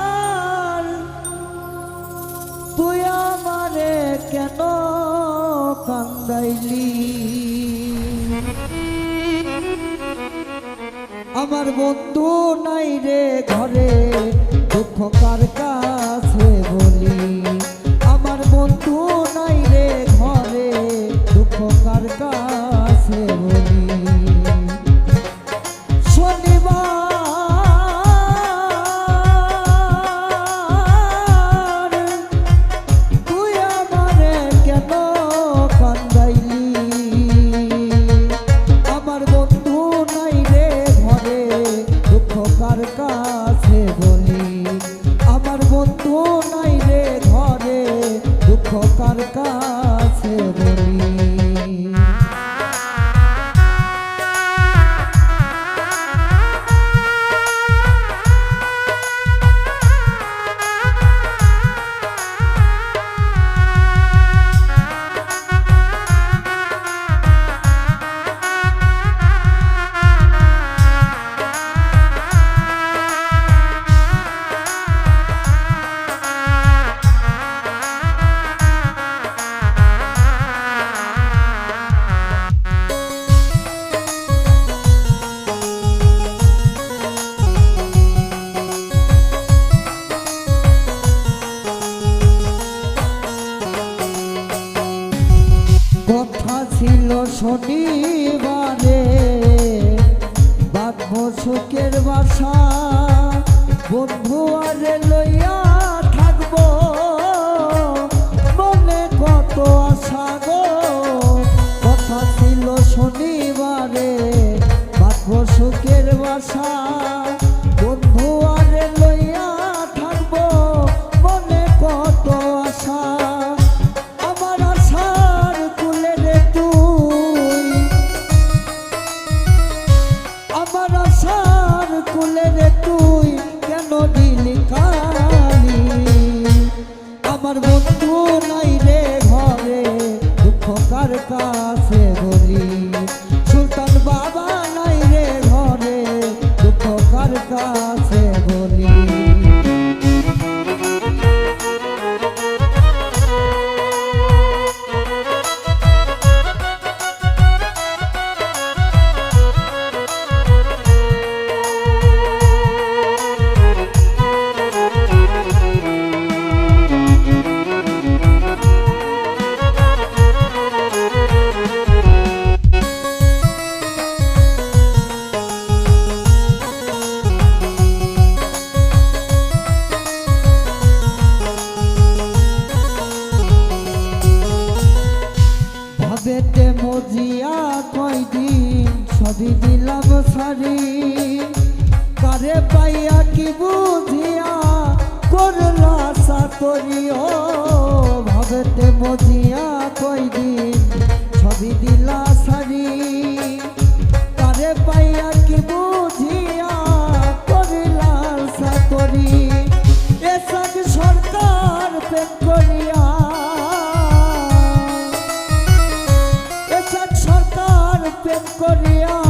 শনিবার তুই আমারে কেন কান্দাইলি? আমার বন্ধু নাই রে ঘরে দুঃখ কার কাছে? বন্ধু নাই রে ঘরে দুঃখ কার কাছে? বাসা বন্ধু আরে লইয়া কাছে ধরি। সুলতান বাবা নাই রে ঘরে দুঃখ কার কাছে? সবই দিলাম সারি। কারে পাইয়া কি বুঝিয়া করলা সাতরিও ভাবেতে মজিয়া কয়দিন সবই দিলা সারি। কারে পাইয়া কি বুঝিয়া করলা সাতরি এসব সরকার প্রেম করিয়া। প্রেম করিয়া।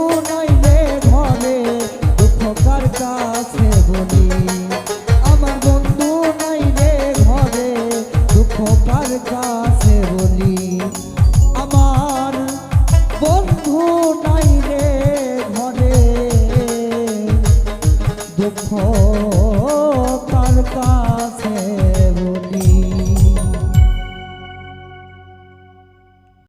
কাছে বলি, আমার বন্ধু নাই ঘরে, দুঃখ কার বলি? আমার বন্ধু নাই রে ঘরে, দুঃখ কার কাছে